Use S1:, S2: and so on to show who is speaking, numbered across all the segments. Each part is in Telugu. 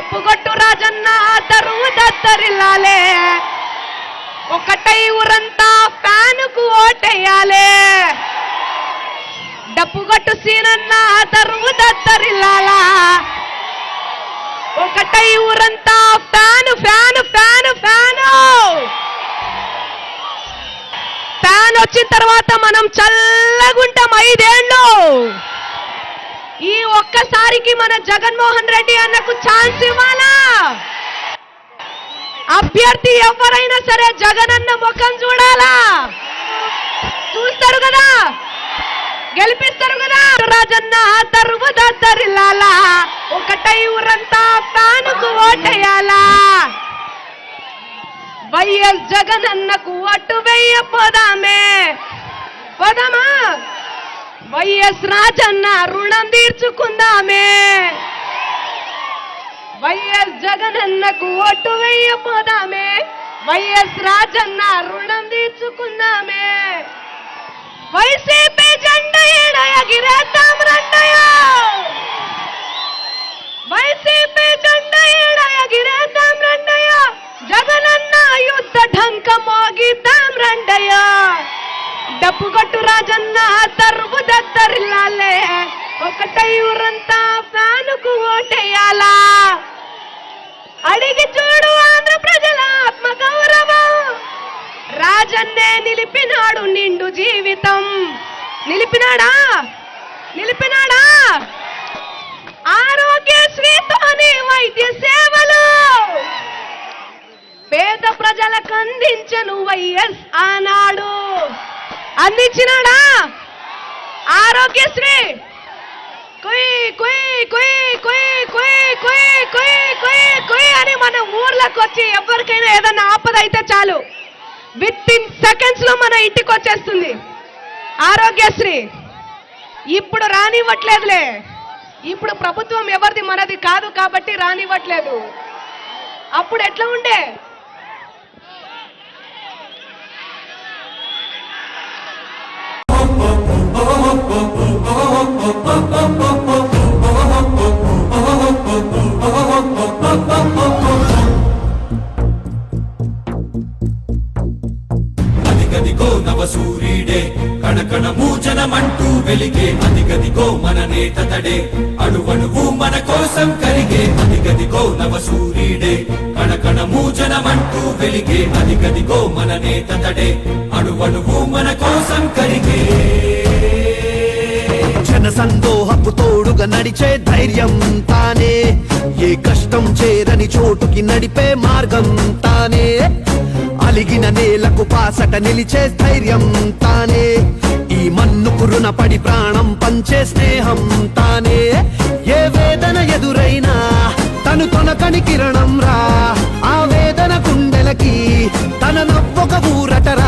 S1: డప్పుగొట్టు రాజన్న తరువు దత్తరిల్లాలే. ఒకటై ఊరంతా ఫ్యానుకు ఓటేయాలే. డప్పుగొట్టు సీనన్న తరువు దత్తరిల్లాలా. ఒకటై ఊరంతా fan fan fan fan. Fan వచ్చిన తర్వాత మనం చల్లగుంటాం ఐదేళ్ళు. ఈ ఒక్కసారికి మన జగన్మోహన్ రెడ్డి అన్నకు ఛాన్స్ ఇవ్వాలా? అభ్యర్థి ఎవరైనా సరే జగన్ అన్న ముఖం చూడాలా? చూస్తారు కదా? గెలిపిస్తారు కదా? రాజన్న తరువు దద్దరిల్లాలా ఒకటై ఊరంతా తానుకు ఓటేయాలా? వైఎస్ జగన్ అన్నకు అటు వెయ్య పోదామే పోదామా? వైఎస్ రాజన్న రుణం తీర్చుకుందామే. వైఎస్ జగన్ అన్నకు ఓటు వేయపోదామే వైఎస్ రాజన్న రుణం తీర్చుకుందామే. వైసీపీ జెండా ఎందుకు ఓటేయాలా? అడిగి చూడు ఆంధ్ర ప్రజల ఆత్మ గౌరవం. రాజన్నే నిలిపినాడు నిండు జీవితం. నిలిపినాడా? నిలిపినాడా? ఆరోగ్యశ్రీతోని వైద్య సేవలు. పేద ప్రజలకు అందించను వైఎస్ ఆనాడు. అందించినాడా? ఆరోగ్యశ్రీ కుయ్ కుయ్ కుయ్ కుయ్ కుయ్ కుయ్ కుయ్ కుయ్ కుయ్ అని మన ఊర్లోకి వచ్చి ఎవరికైనా ఏదైనా ఆపద అయితే చాలు. విత్ ఇన్ సెకండ్స్లో మన ఇంటికి వచ్చేస్తుంది ఆరోగ్యశ్రీ. ఇప్పుడు రానివ్వట్లేదులే. ఇప్పుడు ప్రభుత్వం ఎవరిది మనది కాదు కాబట్టి రానివ్వట్లేదు. అప్పుడు ఎట్లా ఉండే?
S2: సూర్యుడే కణకణ మూచనమంటూ వెలిగే అదిగదిగో మన నేత తడే. అణువణువు మన కోసం కరిగే అదిగదిగో నవ సూర్యుడే కణకణ మూచనమంటూ వెలిగే అదిగదిగో మన నేత తడే. అణువణువు మన కోసం కరిగే.
S3: జన సందోహపు తోడుగా నడిచే ధైర్యం తానే. ఏ కష్టం చేరని చోటుకి నడిపే మార్గం తానే. అలిగిన నేలకు పాసట నిలిచే ధైర్యం తానే. ఈ మన్నుకు రుణపడి ప్రాణం పంచే స్నేహం తానే. ఏ వేదన ఎదురైనా తను తొనకని కిరణం రా. ఆ వేదన కుండెలకి తన నవ్వొక ఊరటరా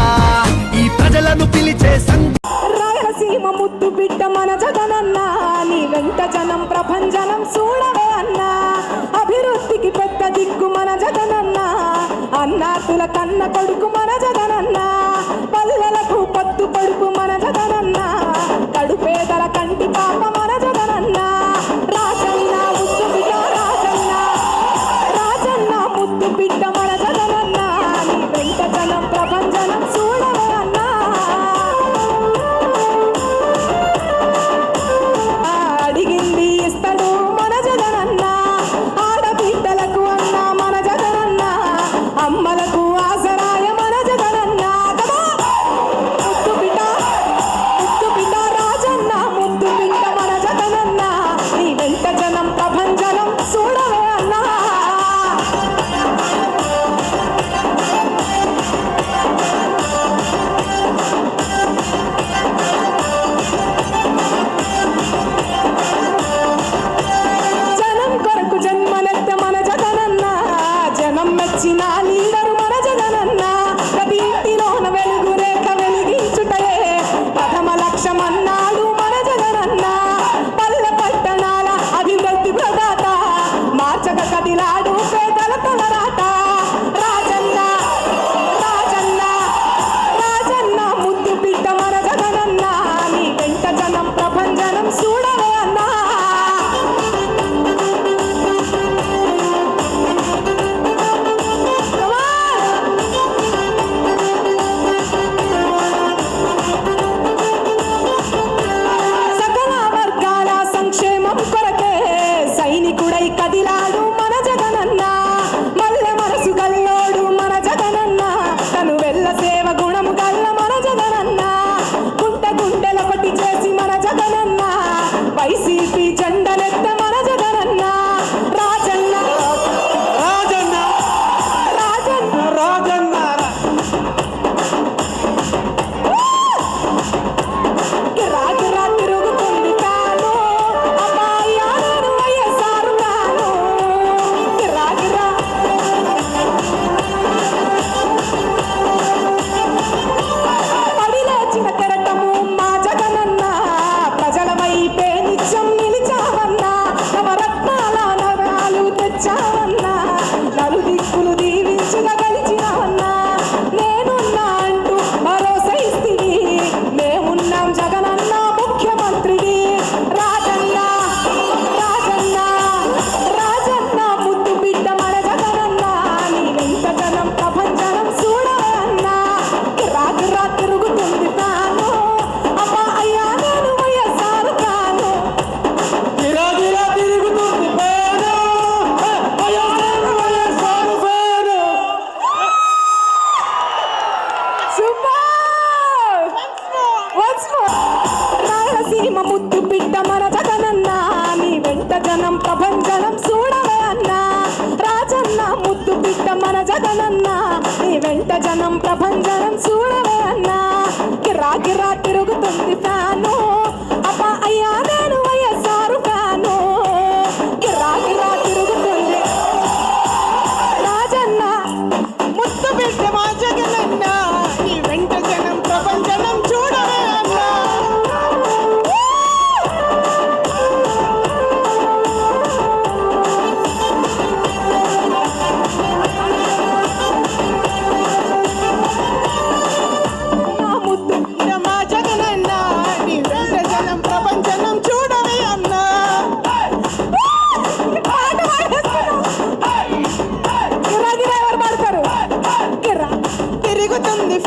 S4: కన్న కొడుకు మన Madem జగనం ప్రభంజనం చూడవే అన్నా. రాజన్న ముద్దు బిడ్డ మన జగనన్న. నీ వెంట జనం ప్రభంజనం చూడవే అన్నా. గిరా తిరుగుతుంది తాను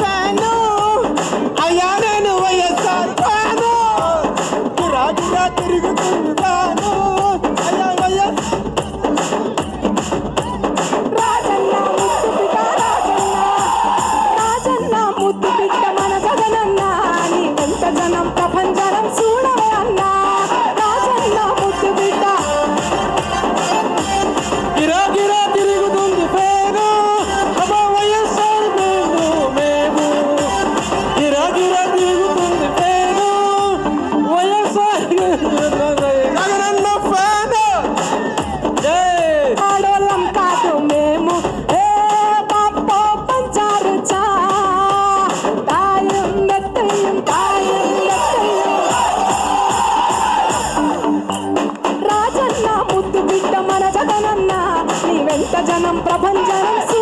S4: I know. I am जन्म प्रभंजनम